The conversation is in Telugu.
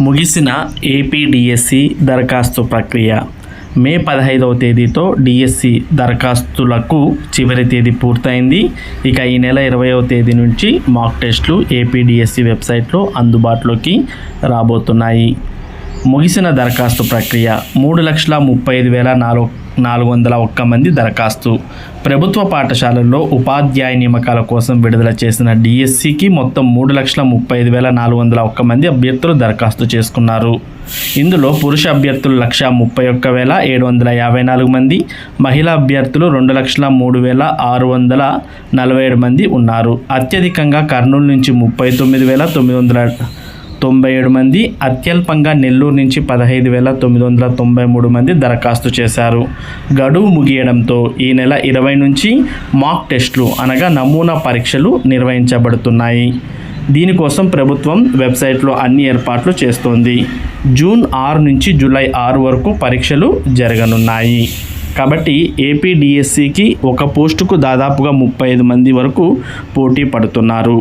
ముగిసిన ఏపీడిఎస్సి దరఖాస్తు ప్రక్రియ. మే పదహైదవ తేదీతో డిఎస్సి దరఖాస్తులకు చివరి తేదీ పూర్తయింది. ఇక ఈ నెల ఇరవయవ తేదీ నుంచి మాక్ టెస్టులు ఏపీడిఎస్సి వెబ్సైట్లో అందుబాటులోకి రాబోతున్నాయి. ముగిసిన దరఖాస్తు ప్రక్రియ మూడు లక్షల ముప్పై ఐదు వేల నాలుగు నాలుగు వందల ఒక్క మంది దరఖాస్తు. ప్రభుత్వ పాఠశాలల్లో ఉపాధ్యాయ నియామకాల కోసం విడుదల చేసిన డిఎస్సికి మొత్తం మూడు లక్షల ముప్పై ఐదు వేల నాలుగు వందల ఒక్క మంది అభ్యర్థులు దరఖాస్తు చేసుకున్నారు. ఇందులో పురుష అభ్యర్థులు లక్ష ముప్పై ఒక్క వేల ఏడు వందల యాభై నాలుగు మంది మహిళా అభ్యర్థులు రెండు లక్షల మూడు వేల ఆరు వందల నలభై ఏడు మంది ఉన్నారు. అత్యధికంగా కర్నూలు నుంచి ముప్పై తొమ్మిది వేల తొమ్మిది వందల తొంభై ఏడు మంది అత్యల్పంగా నెల్లూరు నుంచి పదహైదు వేల తొమ్మిది వందల తొంభై మూడు మంది దరఖాస్తు చేశారు. గడువు ముగియడంతో ఈ నెల ఇరవై నుంచి మాక్ టెస్టులు అనగా నమూనా పరీక్షలు నిర్వహించబడుతున్నాయి. దీనికోసం ప్రభుత్వం వెబ్సైట్లో అన్ని ఏర్పాట్లు చేస్తోంది. జూన్ ఆరు నుంచి జూలై ఆరు వరకు పరీక్షలు జరగనున్నాయి. కాబట్టి ఏపీడిఎస్సికి ఒక పోస్టుకు దాదాపుగా ముప్పై ఐదు మంది వరకు పోటీ పడుతున్నారు.